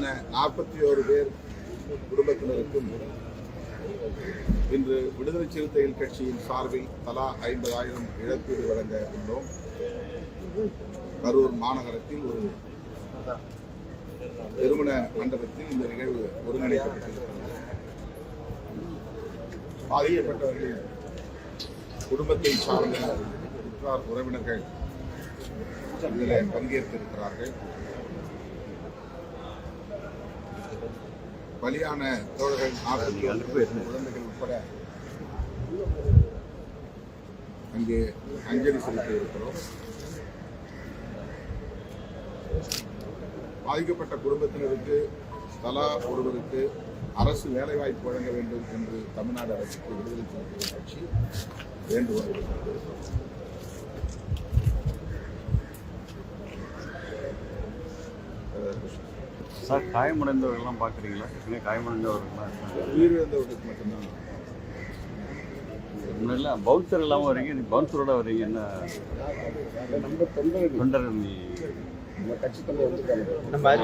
பலியான நாற்பத்தி ஓரு பேர் குடும்பத்தினருக்கும் இன்று விடுதலை சிறுத்தைகள் கட்சியின் சார்பில் தலா ஐம்பதாயிரம் இழப்பீடு வழங்க உள்ளோம். கரூர் மாநகரத்தில் ஒரு திருமண மண்டபத்தில் இந்த நிகழ்வு ஒருங்கிணைக்கப்பட்டிருக்கிறது. பாதிக்கப்பட்டவர்களின் குடும்பத்தை சார்ந்த உற்றார் உறவினர்கள் இதில் பங்கேற்றிருக்கிறார்கள். பலியான தோழர்கள் நாற்பத்தி குழந்தைகள் உட்பட அங்கே அஞ்சலி செலுத்தி இருக்கிறோம். பாதிக்கப்பட்ட குடும்பத்தினருக்கு தலா ஒருவருக்கு அரசு வேலைவாய்ப்பு வழங்க வேண்டும் என்று தமிழ்நாடு அரசுக்கு விடுதலை சிறுத்தைகள் கட்சி வேண்டுகோள் சார் காயமடைந்தவர்கள்லாம் பார்க்குறீங்களா? ஏற்கனவே காயமடைந்தவர்கள்லாம் உயிரிழந்தவர்களுக்கு மட்டும்தான். முன்னெல்லாம் பவுன்சர் இல்லாமல் வரீங்க நீ பவுன்சரோட வரீங்க என்ன நம்ம தொண்டர்கள். தொண்டர் நீ? நம்ம கட்சி தொண்டர் வந்துருக்காங்க நம்ம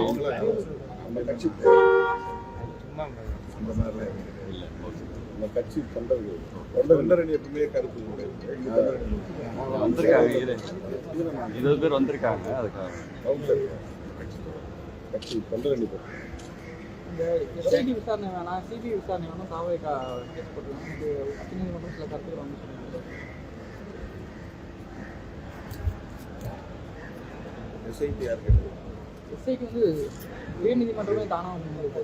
நம்ம கட்சி. இல்லை நம்ம கட்சி தொண்டர்கள். தொண்டரணி எப்பவுமே எங்க தொண்டரணி வந்திருக்காங்க இரு. இருபது பேர் வந்திருக்காங்க அதுக்காக. கவுன்சிலர் கட்சி தொண்டரணி பற்றி சிபிஐ விசாரணை வேணாம். சிபிஐ விசாரணை வேணாம். தாவேக்கா கேஸ் போட்டுருக்காங்க. இது உச்சநீதிமன்றம் சில கருத்துக்கள் வந்து சொன்னாங்க எஸ்ஐடி யார் கேட்டது? எஸ்ஐக்கு வந்து உயர் நீதிமன்றமே தானாக முன்வருது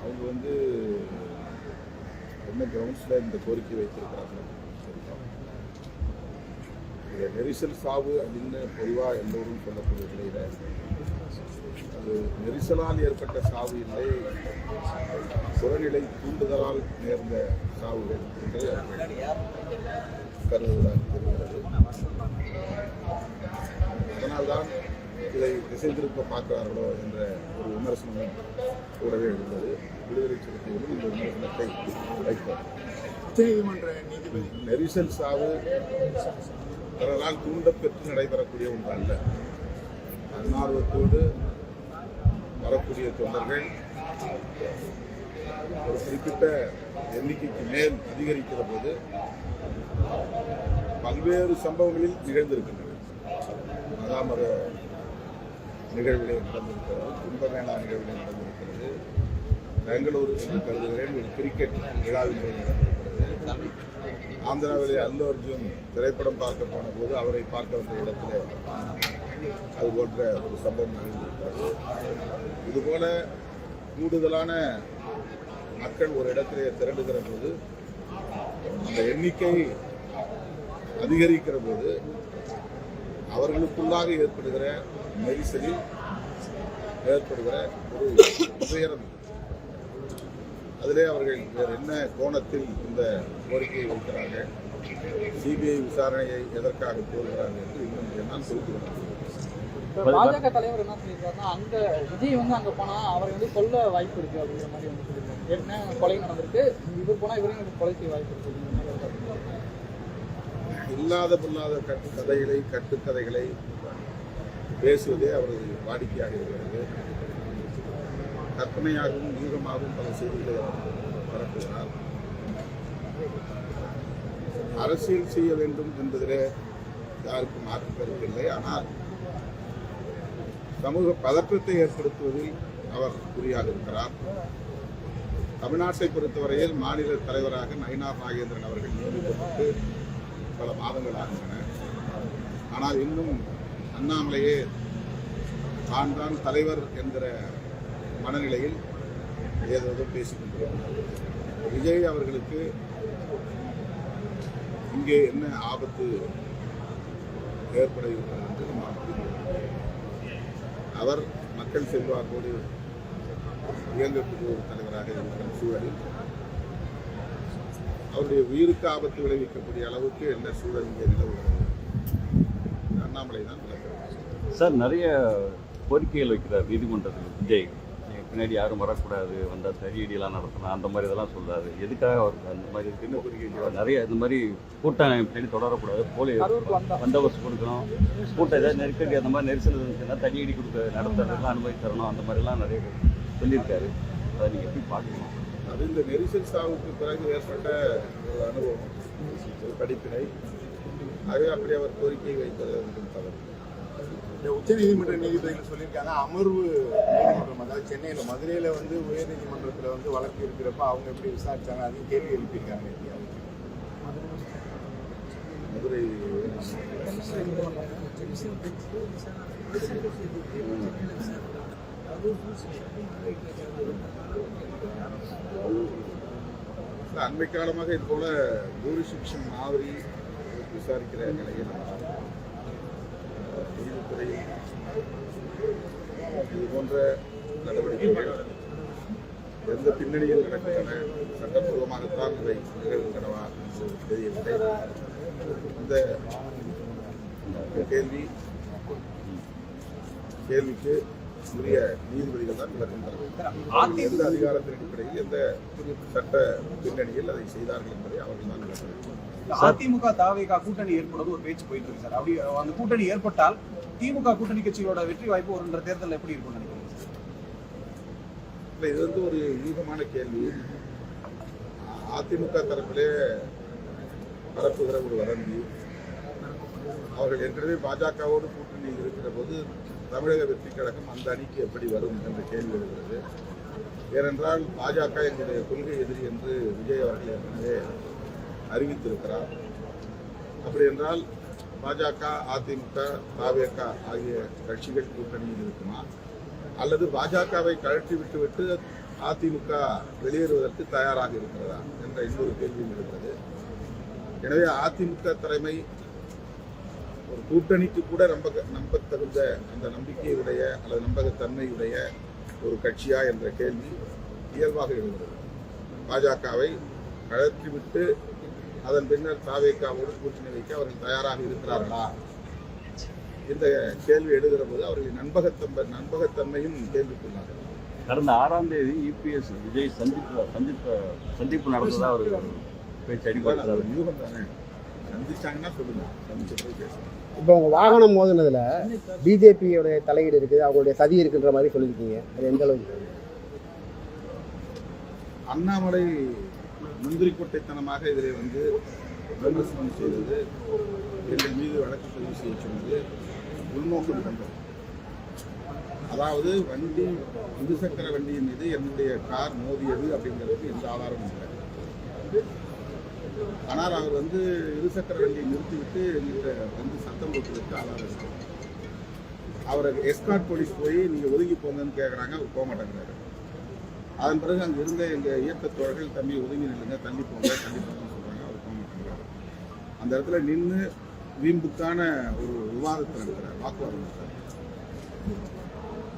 அவங்க வந்து என்ன கிரவுண்ட்ஸில் இந்த கோரிக்கை வைத்திருக்கிறாங்க? இது நெரிசல் சாவு அப்படின்னு பொதுவாக எல்லோரும் சொல்லக்கூடிய நிலையில் அது நெரிசலால் ஏற்பட்ட சாவு இல்லை. புறநிலை தூண்டுதலால் நேர்ந்த சாவுகள் என்று கருதுவதாக தெரிகிறது. அதனால்தான் இதை திசை திருப்ப பார்க்கிறார்களோ என்ற ஒரு விமர்சனம் கூடவே உள்ளது விடுதலை சிறுத்தைகளும் இந்த விமர்சனத்தை வைத்தார் உச்சநீதிமன்ற நீதிபதி நெரிசல் சாவு பிறரால் தூண்டப்பெற்று நடைபெறக்கூடிய ஒன்று அல்ல தன்னார்வத்தோடு வரக்கூடிய தொண்டர்கள் ஒரு குறிப்பிட்ட எண்ணிக்கைக்கு மேல் அதிகரிக்கிற போது பல்வேறு சம்பவங்களில் நிகழ்ந்திருக்கின்றன. அதாமத நிகழ்விலே நடந்திருக்கிறது கும்பமேளா நிகழ்விலே நடந்திருக்கிறது. பெங்களூரு என்று கருதுகிறேன் ஒரு கிரிக்கெட் விழாவிலே நடந்திருக்கிறது. ஆந்திராவிலே அல்லு அர்ஜுன் திரைப்படம் பார்க்க போன போது அவரை பார்க்க வந்த இடத்திலே அது போன்ற ஒரு சம்பவம் நடந்திருக்கிறது. இதுபோல கூடுதலான மக்கள் ஒரு இடத்திலே திரண்டுகிற போது அந்த எண்ணிக்கை அதிகரிக்கிற போது அவர்களுக்குள்ளாக ஏற்படுகிற நெரிசலில் ஏற்படுகிற ஒரு துயரம் அதிலே அவர்கள் வேறு என்ன கோணத்தில் இந்த கோரிக்கையை வைக்கிறார்கள் சிபிஐ விசாரணையை எதற்காக கோருகிறார்கள் என்று இன்னும் என்னால். இப்போ பாஜக தலைவர் என்ன சொல்லியிருக்காருன்னா அங்க விஜய் வந்து அங்க போனா அவரை வந்து கொல்ல வாய்ப்பு இருக்கு அப்படிங்கிற மாதிரி வந்து சொல்லியிருக்காரு ஏற்கனவே கொலை நடந்திருக்கு இவர் போனா இவரையும் கொலை செய்ய வாய்ப்பு இருக்கு. இல்லாத பொல்லாத கட்டு கதைகளை கட்டுக்கதைகளை பேசுவதே அவரது வாடிக்கையாக இருக்கிறது கற்பனையாகவும் யூகமாகவும் பல செய்திகளை பரப்புகிறார். அரசியல் செய்ய வேண்டும் என்பதிலே யாருக்கும் மாற்று கருத்து இல்லை ஆனால் சமூக பதற்றத்தை ஏற்படுத்துவதில் அவர் குறியாக இருக்கிறார் தமிழ்நாட்டை பொறுத்தவரையில் மாநில தலைவராக நயினார் நாகேந்திரன் அவர்கள் நியமிக்கப்பட்டு பல மாதங்கள் ஆகின்றன. ஆனால் இன்னும் அண்ணாமலையே தான் தான் தலைவர் என்கிற மனநிலையில் ஏதேதோ பேசிக்கொண்டிருக்கிறார். விஜய் அவர்களுக்கு இங்கே என்ன ஆபத்து ஏற்பட இருக்கிறது என்று நாம் அவர் மக்கள் செல்வாக்கோடு இயங்கக்கூடிய ஒரு தலைவராக இருக்கிற சூழலில். அவருடைய உயிருக்கு ஆபத்து விளைவிக்கக்கூடிய அளவுக்கு என்ன சூழல் இங்கே நிலவுகிறது? அண்ணாமலை தான் சார் நிறைய கோரிக்கைகள் வைக்கிறார் நீதிமன்றத்தில் விஜய். பின்னாடி யாரும் வரக்கூடாது வந்தால் தடியடியெல்லாம் நடத்தலாம் அந்த மாதிரி இதெல்லாம் சொல்லாது எதுக்காக அவருக்கு அந்த மாதிரி கோரிக்கை நிறைய இந்த மாதிரி கூட்டம் பின்னாடி தொடரக்கூடாது. போலி பந்தோபஸ்து கொடுக்கணும். கூட்டம் ஏதாவது நெருக்கடி அந்த மாதிரி நெரிசல் இருந்துச்சுன்னா தடியடி கொடுக்க நடத்துறதுலாம் அனுமதி தரணும். அந்த மாதிரிலாம் நிறைய சொல்லியிருக்காரு. அதை நீங்கள் எப்படி பார்க்கணும்? அது இந்த நெரிசல் சாவுக்கு பிறகு ஏற்பட்ட ஒரு அனுபவம். படிப்பினை. ஆகவே அப்படி அவர் கோரிக்கை வைப்பது தவறு இந்த உச்சநீதிமன்ற நீதிபதிகள் சொல்லியிருக்காங்க. அமர்வு நீதிமன்றம் அதாவது சென்னையில் மதுரையில் வந்து உயர்நீதிமன்றத்தில் வந்து வழக்கு இருக்கிறப்ப அவங்க எப்படி விசாரிச்சாங்க? அதையும் கேள்வி எழுப்பியிருக்காங்க. மதுரை அண்மை காலமாக இது போல ஜூரிசிக்ஷன் மாதிரி விசாரிக்கிற நிலையில் அஹ், நீதித்துறை இது போன்ற நடவடிக்கைகள் எந்த பின்னணியில் நடக்கின்றன? சட்டப்பூர்வமாகத்தான் இவை நிகழ்கின்றனவா என்று தெரியவில்லை. இந்த கேள்வி கேள்விக்கு உரிய நீதிபதிகள் தான் விளக்கம் தர எந்த அதிகாரத்தின் அடிப்படையில் எந்த சட்ட பின்னணியில் அதை செய்தார்கள் என்பதை அவர்கள் தான் விளக்க வேண்டும். அதிமுக தாவேகா கூட்டணி ஏற்படுவது ஒரு பேச்சு போயிட்டு இருக்கு சார். அப்படி அந்த கூட்டணி ஏற்பட்டால் திமுக கூட்டணி கட்சிகளோட வெற்றி வாய்ப்பு வருன்ற தேர்தல் எப்படி இருக்கும் நினைக்கிறீங்க இது வந்து ஒரு யூகமான கேள்வி. அதிமுக தரப்பிலே பரப்புகிற ஒரு வதந்தி. அவர்கள் ஏற்கனவே பாஜகவோடு கூட்டணி இருக்கிற போது தமிழக வெற்றி கழகம் அந்த அணிக்கு எப்படி வரும் என்ற கேள்வி எழுகிறது. ஏனென்றால் பாஜக எங்களுடைய கொள்கை எதிரி என்று விஜய் அவர்கள் ஏற்கனவே அறிவித்திருக்கிறார். அப்படி என்றால் பாஜக அதிமுக தாவேக ஆகிய கட்சிகள் கூட்டணியில் இருக்குமா? அல்லது பாஜகவை கழற்றி விட்டுவிட்டு அதிமுக வெளியேறுவதற்கு தயாராக இருக்கிறதா என்ற இன்னொரு கேள்வியும் இருக்கிறது எனவே அதிமுக தலைமை ஒரு கூட்டணிக்கு கூட நம்ப தகுந்த அந்த நம்பிக்கையுடைய அல்லது நம்பகத்தன்மையுடைய ஒரு கட்சியா என்ற கேள்வி இயல்பாக எழுகிறது. பாஜகவை கழற்றி விட்டு அதன் பின்னர் தாவேக்காவோடு கூட்டணி வைக்க அவர்கள் தயாராக இருக்கிறார்களா? இந்த கேள்வி எழுகிற போது அவர்களின் நண்பகத்தன்மை நண்பகத்தன்மையும் கேள்விக்குள்ளாகிறது கடந்த ஆறாம் தேதி இபிஎஸ் விஜய் சந்திப்பு சந்திப்பு சந்திப்பு நடந்ததா ஒரு பேச்சு அடிப்படை யூகம் தானே? சந்திச்சாங்கன்னா சொல்லுங்க. சந்திச்சு போய் இப்போ உங்க வாகனம் மோதினதுல பிஜேபியோட தலையீடு இருக்குது அவங்களுடைய சதி இருக்குன்ற மாதிரி சொல்லியிருக்கீங்க. அது எந்த அளவுக்கு? அண்ணாமலை முந்திரி கொட்டைத்தனமாக இதிலே வந்து விமர்சனம் செய்தது எங்கள் மீது வழக்கு பதிவு செய்ய சொன்னது உள்நோக்கம் கொண்டது அதாவது வண்டி இருசக்கர வண்டியின் மீது என்னுடைய கார் மோதியது அப்படிங்கிறதுக்கு எந்த ஆதாரமும் இல்லை. ஆனால் அவர் வந்து இருசக்கர வண்டியை நிறுத்திவிட்டு எங்கிட்ட வந்து சத்தம் போட்டதுக்கு ஆதாரம் இருக்கு. அவரை எஸ்கார்ட் போலீஸ் போய் நீங்கள் ஒதுங்கி போங்கன்னு கேட்குறாங்க அவர் போக மாட்டேங்கிறாரு அதன் பிறகு அங்கே இருந்த எங்கள் இயக்க தோழர்கள் தம்பி ஒதுங்கி நில்லுங்க தள்ளி போங்க தள்ளி போங்கன்னு சொல்கிறாங்க அவர் போக மாட்டேங்கிறார் அந்த இடத்துல நின்று வீம்புக்கான ஒரு விவாதத்தை நடத்துகிறார் வாக்குவாதம் நடத்துறாரு.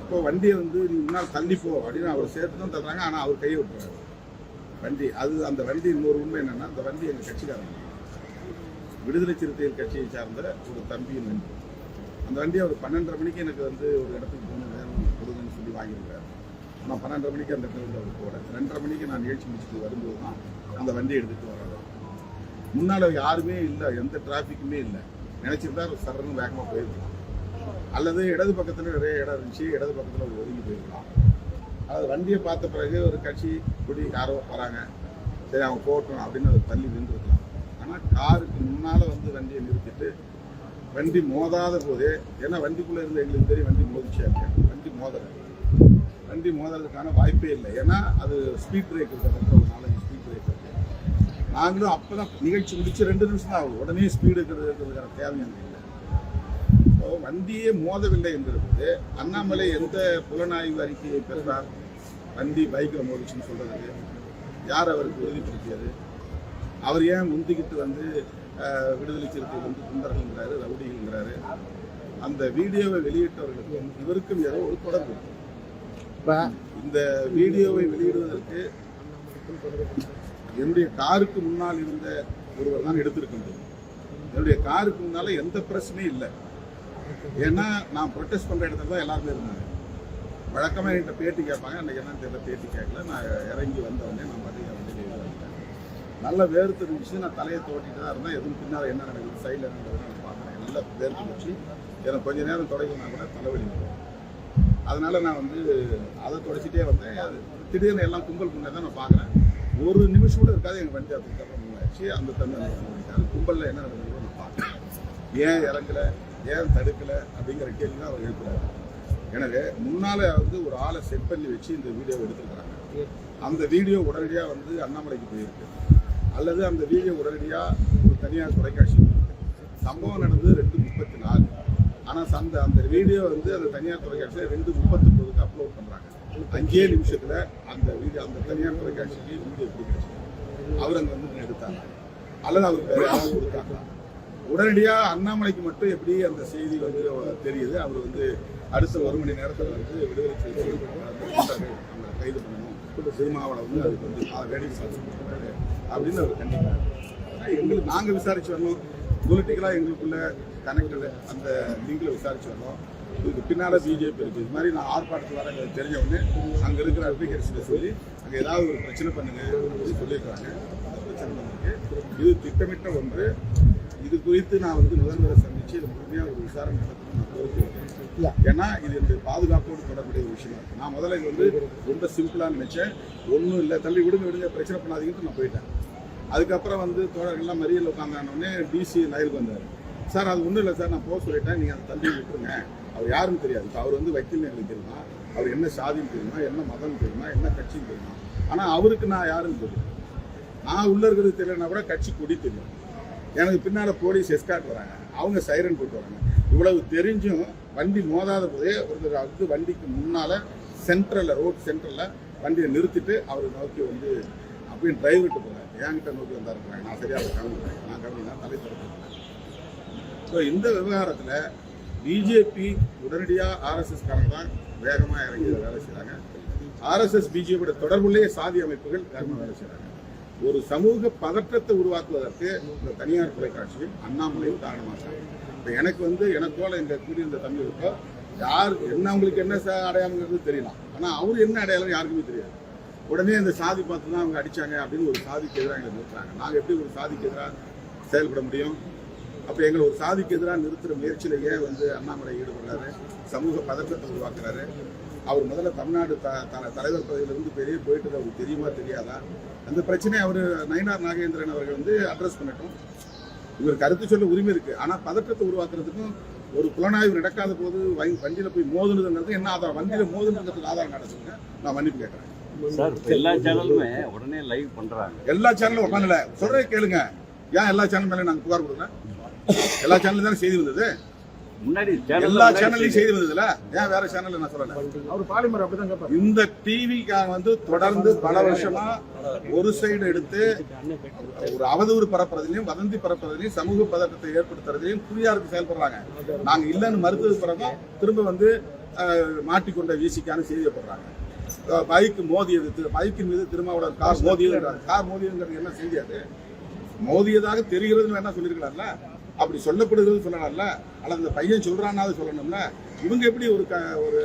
இப்போ வண்டியை வந்து நீ முன்னால் தள்ளிப்போ அப்படின்னு அவர் சேர்த்து தான் தர்றாங்க ஆனால் அவர் கையை விட்டுறாரு. வண்டி அது அந்த வண்டி இன்னொரு உண்மை என்னன்னா அந்த வண்டி எங்கள் கட்சிக்காரங்க. விடுதலை சிறுத்தைகள் கட்சியை சார்ந்த ஒரு தம்பியின் வண்டி. அந்த வண்டி அவர் பன்னெண்டரை மணிக்கு எனக்கு வந்து ஒரு இடத்துக்கு போகணும் வேணும் கொடுங்கன்னு சொல்லி வாங்கியிருக்காரு நான் பன்னெண்டரை மணிக்கு அந்த இடத்துல இருந்து அவர் போட ரெண்டரை மணிக்கு நான் நிகழ்ச்சி முடிச்சுட்டு வரும்போது தான் அந்த வண்டியை எடுத்துகிட்டு வராரு முன்னால் யாருமே இல்லை எந்த டிராஃபிக்குமே இல்லை. நினச்சிருந்தா அவர் சரன்னு வேகமாக போயிருக்கலாம். அல்லது இடது பக்கத்தில் நிறைய இடம் இருந்துச்சு இடது பக்கத்தில் ஒரு ஒதுங்கி போயிருக்கலாம். அது வண்டியை பார்த்த பிறகு ஒரு கட்சி கொடி யாரோ வராங்க. சரி அவங்க போகட்டும் அப்படின்னு அதை தள்ளி நின்றுருக்கலாம். ஆனால் காருக்கு முன்னால் வந்து வண்டியை நிறுத்திட்டு வண்டி மோதாத போதே ஏன்னா வண்டிக்குள்ளே இருந்த எங்களுக்கு தெரியும் வண்டி மோதிச்சே இருக்கேன் வண்டி மோதலை. வண்டி மோதலுக்கான வாய்ப்பே இல்லை. ஏன்னா அது ஸ்பீட் பிரேக் இருக்கிற ஒரு நாலஞ்சு ஸ்பீட் பிரேக் இருக்கு நாங்களும் அப்போ தான் நிகழ்ச்சி முடிச்சு ரெண்டு நிமிஷம் தான் ஆகும் உடனே ஸ்பீடு இருக்கிறதுக்கான தேவை எனக்கு இல்லை. ஸோ வண்டியே மோதவில்லை என்கிறது அண்ணாமலை எந்த புலனாய்வு அறிக்கையை பெறுகிறார் வண்டி பைக்கில் மோதிச்சுன்னு சொல்கிறது யார் அவருக்கு உறுதிப்படுத்தியது? அவர் ஏன் முந்திக்கிட்டு வந்து விடுதலை சிறுத்தை வந்து குண்டர்கள்ங்கிறாரு ரவுடிங்கிறாரு அந்த வீடியோவை வெளியிட்டவர்களுக்கு இவருக்கும் ஏதோ ஒரு தொடர்பு. இருக்கு. இப்போ இந்த வீடியோவை வெளியிடுவதற்கு என்னுடைய காருக்கு முன்னால் இருந்த ஒருவர் தான் எடுத்திருக்கின்றது. என்னுடைய காருக்கு முன்னால் எந்த பிரச்சனையும் இல்லை. ஏன்னா நான் ப்ரொட்டஸ்ட் பண்ணுற இடத்துல தான் எல்லாருமே இருந்தாங்க. வழக்கமாக என்கிட்ட பேட்டி கேட்பாங்க. அன்றைக்கி என்னன்னு தெரியல பேட்டி கேட்கல. நான் இறங்கி வந்தவொடனே நான் பாட்டுக்கு நல்ல வேர்த்து இருந்துச்சு. நான் தலையை தோட்டிட்டு தான் இருந்தேன். எதுவும் பின்னால் என்ன நடக்குது சைடில் என்ன நடக்குதுன்னு பார்க்குறேன் நல்லா வேர்த்து இருந்துச்சு. எனக்கு கொஞ்ச நேரம் தொடங்கினா கூட தலைவலி. அதனால நான் வந்து அதை தொடச்சிட்டே வந்தேன். அது திடீர்னு எல்லாம் கும்பல் பண்ண தான் நான் பார்க்குறேன். ஒரு நிமிஷம் கூட இருக்காது எங்கள் வண்டி அதுக்கு அப்புறம் ஆச்சு அந்த தண்ணி கும்பலில் என்ன நடக்குது நான் பார்க்குறேன் ஏன் இறங்கலை? ஏன் தடுக்கலை? அப்படிங்கிற கேள்வி தான் அவர் எழுப்புறாரு. எனவே முன்னால் வந்து ஒரு ஆளை செட் பண்ணி வச்சு இந்த வீடியோ எடுத்துருக்குறாங்க. அந்த வீடியோ உடனடியாக வந்து அண்ணாமலைக்கு போயிருக்கு. அல்லது அந்த வீடியோ உடனடியாக ஒரு தனியார் தொலைக்காட்சி சம்பவம் நடந்தது ரெண்டு முப்பத்தி நாலு. ஆனால் அந்த அந்த வீடியோ வந்து அந்த தனியார் தொலைக்காட்சியில் ரெண்டு முப்பத்தொம்போதுக்கு அப்லோட் பண்ணுறாங்க அஞ்சே நிமிஷத்தில் அந்த வீடியோ அந்த தனியார் தொலைக்காட்சிக்கு வீடியோ எப்படி அவர் அங்கே வந்து எடுத்தாங்க அல்லது அவர் வேற யாராவது கொடுத்தாங்க உடனடியாக அண்ணாமலைக்கு மட்டும் எப்படி அந்த செய்தி வந்து தெரியுது? அவர் வந்து அடுத்த ஒரு மணி நேரத்தில் வந்து விடுதலை செய்தி கைது பண்ணணும். திருமாவளை வந்து அதுக்கு வந்து வேடிக்கை பார்த்து அப்படின்னு அவர் கண்டிப்பாக எங்களுக்கு நாங்கள் விசாரிச்சு வரணும். பொலிட்டிக்கலாக எங்களுக்குள்ள கனெக்டட் அந்த லிங்கில் விசாரிச்சு வரணும் இதுக்கு பின்னால் பிஜேபி இருக்குது இது மாதிரி நான் ஆர்ப்பாட்டத்தில் வர எங்களுக்கு தெரிஞ்ச உடனே அங்கே இருக்கிற அப்ளிகேஷனை சொல்லி அங்கே ஏதாவது ஒரு பிரச்சனை பண்ணுங்க. அப்படின்னு சொல்லியிருக்காங்க. அந்த பிரச்சனை பண்ணுங்க. இது திட்டமிட்ட ஒன்று. இது குறித்து நான் வந்து முதல்வரை சந்திச்சு இது முழுமையாக ஒரு விசாரணை நடத்தணும் நான் கோரிக்கை வைக்கிறேன். ஏன்னா இது என்னுடைய பாதுகாப்போடு தொடர்புடைய ஒரு விஷயம். நான் முதல்ல இது வந்து ரொம்ப சிம்பிளாக நினைச்சேன். ஒன்றும் இல்லை. தள்ளி விடுங்க விடுங்க. பிரச்சனை பண்ணாதீங்கன்னு நான் போயிட்டேன். அதுக்கப்புறம் வந்து தோழர்கள்லாம் மறியல் உட்காந்தானோடனே டிசி லைவுக்கு வந்தார். சார் அது ஒன்றும் இல்லை சார். நான் போக சொல்லிட்டேன். நீங்கள் அதை தள்ளி விட்டுருங்க. அவர் யாருன்னு தெரியாது. இப்போ அவர் வந்து வக்கீல் எங்களுக்கு தெரியுமா? அவர் என்ன சாதின்னு தெரியுமா? என்ன மதம் தெரியுமா? என்ன கட்சின்னு தெரியுமா? ஆனால் அவருக்கு நான் யாருன்னு தெரியும். நான் உள்ள இருக்கிறது தெரியலனா கூட கட்சி கொடி தெரியும். எனக்கு பின்னால் போலீஸ் எஸ்கார்ட் வராங்க. அவங்க சைரன் போட்டு வராங்க. இவ்வளவு தெரிஞ்சும் வண்டி மோதாத போதே ஒருத்தர் வந்து வண்டிக்கு முன்னால் சென்ட்ரலில் ரோட் சென்ட்ரலில் வண்டியை நிறுத்திட்டு அவரை நோக்கி வந்து அப்படின்னு டிரைவர்கிட்ட போகிறேன் என்கிட்ட நோக்கி வந்தாருக்கிறாங்க நான் சரியாக அதை கவனிக்கிறேன் நான் கவனினா தலை திறக்கிறேன் ஸோ இந்த விவகாரத்தில் பிஜேபி உடனடியாக ஆர்எஸ்எஸ்காரங்க தான் வேகமாக இறங்கி வேலை செய்கிறாங்க ஆர்எஸ்எஸ் பிஜேபியோட தொடர்புள்ளே சாதி அமைப்புகள் வேகமாக வேலை செய்கிறாங்க ஒரு சமூக பதற்றத்தை உருவாக்குவதற்கு இந்த தனியார் தொலைக்காட்சியும் அண்ணாமலையும் காரணமாக இப்போ எனக்கு வந்து எனக்கோல இந்த கூடியிருந்த தமிழுக்கோ யார் என்ன அவங்களுக்கு என்ன அடையாளங்கிறது தெரியலாம் ஆனால் அவர் என்ன அடையாளம் யாருக்குமே தெரியாது. உடனே அந்த சாதி பார்த்து தான் அவங்க அடிச்சாங்க அப்படின்னு ஒரு சாதிக்கு எதிராக எங்களை நிறுத்துறாங்க. நாங்கள் எப்படி ஒரு சாதிக்கு எதிராக செயல்பட முடியும்? அப்போ எங்களை ஒரு சாதிக்கு எதிராக நிறுத்துற முயற்சியில ஏன் வந்து அண்ணாமலை ஈடுபடுறாரு. சமூக பதற்றத்தை உருவாக்குறாரு. அவர் முதல்ல தமிழ்நாடு த தலைவர் பதவியிலிருந்து பெரிய போயிட்டு அவருக்கு தெரியுமா தெரியாதா? அந்த பிரச்சனையை அவர் நயினார் நாகேந்திரன் அவர்கள் வந்து அட்ரஸ் பண்ணட்டும். இவர் கருத்து சொல்ல உரிமை இருக்கு. ஆனா பதற்றத்தை உருவாக்குறதுக்கும் ஒரு புலனாய்வு நடக்காத போது வண்டி- வண்டியில போய் மோதுனதுங்கிறது என்ன ஆதாரம்? வண்டியில மோதுனதுக்கு ஆதாரம் நடத்துங்க நான் மன்னிப்பு கேட்கறேன். எல்லா சேனலுமே உடனே லைவ் பண்றாங்க. எல்லா சேனலும் உட்காந்துல சொல்றே கேளுங்க. ஏன் எல்லா சேனல் மேலே நாங்க புகார் கொடுக்குறேன் எல்லா சேனலும் தானே செய்தி வந்தது? முன்னாடி எல்லா சேனல் சேனல்லையும் செய்தி வந்ததுல? ஏன் வேற சேனல்ல நான் சொல்லல? அவர் பாலிமர் அப்படிதான் கேட்பாரு இந்த டிவி வந்து தொடர்ந்து பல வருஷமா ஒரு சைடு எடுத்து ஒரு அவதூறு பரப்புறதுலையும் வதந்தி பரப்புறதுலையும் சமூக பதற்றத்தை ஏற்படுத்துறதுலையும் குறியாருக்கு செயல்படுறாங்க. நாங்க இல்லைன்னு மறுத்தது பிறகு திரும்ப வந்து மாட்டிக்கொண்ட வீசிக்கான செய்தியை போடுறாங்க. அஹ், பைக் மோதியது பைக்கின் மீது திருமாவளவன் கார் மோதியதுன்றாங்க கார் மோதியதுங்கிறது என்ன செய்தி அது? மோதியதாக தெரிகிறதுன்னு வேணா சொல்லியிருக்கலாம்ல அப்படி சொல்லப்படுகிறது சொல்லலாம்ல. அல்லது அந்த பையன் சொல்றானாவது சொல்லணும்ல. இவங்க எப்படி ஒரு க ஒரு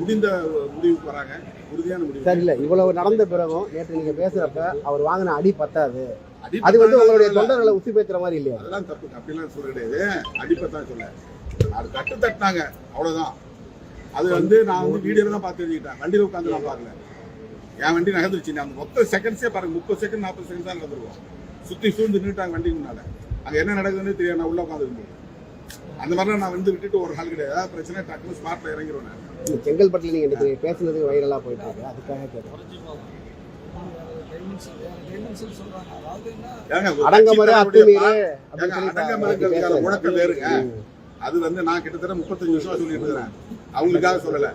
முடிந்த முடிவுக்கு வராங்க? உறுதியான முடிவு. சார் இல்ல இவ்வளவு நடந்த பிறகும் நேற்று நீங்க பேசுறப்ப அவர் வாங்கின அடி பத்தாது. அது வந்து உங்களுடைய. தொண்டர்களை உசி பேசுற மாதிரி இல்லையா? அதெல்லாம் தப்பு. அப்படிலாம் சொல்ல கிடையாது. அடிப்பத்தான் சொல்ல. அது தட்டு தட்டினாங்க. அவ்வளவுதான். அது வந்து நான் வந்து வீடியோல தான் பார்த்து எழுதிக்கிட்டேன். வண்டியில உட்காந்து நான் பார்க்கல. என் வண்டி நகர்ந்துருச்சு. அந்த மொத்த செகண்ட்ஸே பாருங்க. முப்பது செகண்ட் நாற்பது செகண்ட் தான் நடந்துருவோம் சுத்தி சூழ்ந்து நின்றுட்டாங்க வண்டி முன்னால. அங்க என்ன நடக்குதுன்னு தெரியாது. நான் உள்ள உட்காந்து அந்த மாதிரிலாம் நான் வந்து விட்டுட்டு ஒரு நாள் கிடையாது. ஏதாவது பிரச்சனை. டக்குனு ஸ்மார்ட்ல இறங்கிடுவேன் நான். செங்கல்பட்டுல நீங்க இன்னைக்கு பேசுனது வைரலா போயிட்டு இருக்கு. அதுக்காக கேட்கறேன் வேறுங்க. அது வந்து நான் கிட்டத்தட்ட முப்பத்தஞ்சு வருஷமா சொல்லிட்டு இருக்கிறேன். அவங்களுக்காக சொல்லல.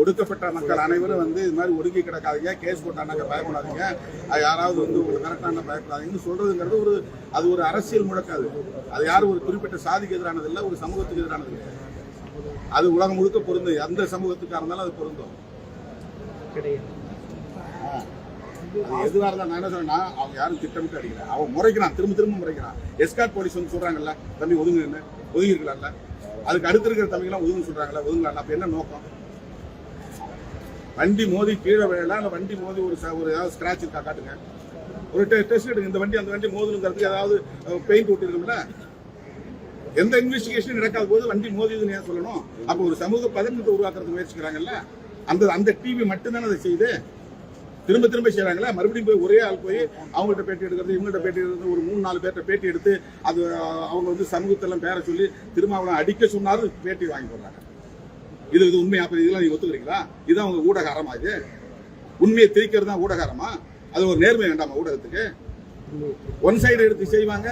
ஒடுக்கப்பட்ட மக்கள் அனைவரும் வந்து இது மாதிரி ஒடுக்கி கிடக்காதீங்க கேஸ் போட்டானாக்க பயப்படாதீங்க. அது யாராவது வந்து உங்களுக்கு கரெக்டான பயப்படாதீங்கன்னு சொல்றதுங்கிறது ஒரு அது ஒரு அரசியல் முழக்காது அது. யாரும் ஒரு குறிப்பிட்ட சாதிக்கு எதிரானது இல்லை ஒரு சமூகத்துக்கு எதிரானது இல்லை. அது உலகம் முழுக்க பொருந்து எந்த சமூகத்துக்காக இருந்தாலும் அது பொருந்தும். அது எதுவாக இருந்தால் நான் என்ன சொன்னேன்னா அவங்க யாரும் திட்டமிட்டு அடிக்கிறேன் அவன் முறைக்கிறான் திரும்ப திரும்ப முறைக்கிறான். எஸ்கார்ட் போலீஸ் வந்து சொல்றாங்கல்ல தம்பி ஒதுங்குன்னு ஒதுங்கிருக்கலாம்ல அதுக்கு அடுத்து இருக்கிற தம்பிங்களாம் ஒதுங்க சொல்றாங்கல்ல ஒதுங்கலாம் அப்ப என்ன நோக்கம்? வண்டி மோதி கீழே விழலாம் இல்லை வண்டி மோதி ஒரு ஒரு ஏதாவது ஸ்க்ராட்ச் இருக்கா காட்டுங்க. ஒரு டெ டெஸ்ட் எடுங்க இந்த வண்டி அந்த வண்டி மோதுங்கிறதுக்கு ஏதாவது பெயிண்ட் ஒட்டிருக்கும்ல? எந்த இன்வெஸ்டிகேஷன் நடக்காத போது வண்டி மோதியதுன்னு ஏன் சொல்லணும்? அப்போ ஒரு சமூக பதற்றத்தை உருவாக்குறதுக்கு முயற்சிக்கிறாங்கல்ல? அந்த அந்த டிவி மட்டும்தானே அதை செய்யுது? திரும்ப திரும்ப செய்கிறாங்களா மறுபடியும் போய் ஒரே ஆள் போய் அவங்கள்ட்ட பேட்டி எடுக்கிறது இவங்கள்ட்ட பேட்டி எடுக்கிறது ஒரு மூணு நாலு பேர்ட்ட பேட்டி எடுத்து அது அவங்க வந்து சமூகத்தெல்லாம் பேர சொல்லி திரும்ப அவனை அடிக்க சொன்னாலும் பேட்டி வாங்கி போடுறாங்க. இது இது உண்மையா இதெல்லாம் நீங்க ஒத்துக்கிறீங்களா? இதுதான் அவங்க ஊடகாரமா இது? உண்மையை திரிக்கிறது தான் ஊடகாரமா அது ஒரு நேர்மை வேண்டாமா ஊடகத்துக்கு? ஒன் சைடு எடுத்து செய்வாங்க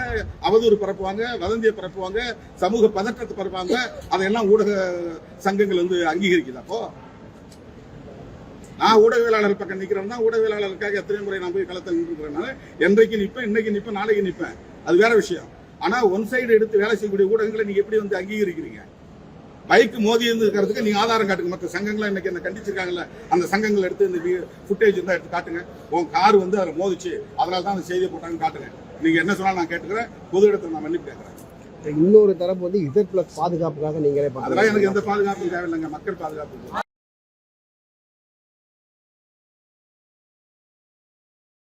அவதூறு பரப்புவாங்க வதந்தியை பரப்புவாங்க சமூக பதற்றத்தை பரப்புவாங்க அதையெல்லாம் ஊடக சங்கங்கள் வந்து அங்கீகரிக்குது அப்போ. நான் ஊடகவியலாளர் பக்கம் நிக்கிறேன்னா ஊடகவியலாளருக்காக எத்தனை முறை நான் போய் களத்தில் நின்றுக்கிறேனால என்றைக்கு நிற்பேன் இன்னைக்கு நிற்பேன் நாளைக்கு நிற்பேன் அது வேற விஷயம். ஆனால் ஒன் சைடு எடுத்து வேலை செய்யக்கூடிய ஊடகங்களை நீங்கள் எப்படி வந்து அங்கீகரிக்கிறீங்க? பைக் மோதி இருக்கிறதுக்கு நீங்க ஆதாரம் காட்டுங்க. மற்ற சங்கங்களை இன்னைக்கு என்ன கண்டிச்சிருக்காங்கல்ல அந்த சங்கங்கள் எடுத்து இந்த ஃபுட்டேஜ் இருந்தா எடுத்து காட்டுங்க. உன் கார் வந்து அதில் மோதிச்சு அதனால தான் அந்த செய்தியை போட்டாங்கன்னு காட்டுங்க. நீங்க என்ன சொன்னாலும் நான் கேட்டுக்கிறேன். பொது இடத்துல நான் மன்னிப்பு கேட்கறேன். இன்னொரு தரப்பு வந்து இசட் பிளஸ் பாதுகாப்புக்காக நீங்களே அதெல்லாம் எனக்கு எந்த பாதுகாப்பும் தேவையில்லைங்க. மக்கள் பாதுகாப்பு.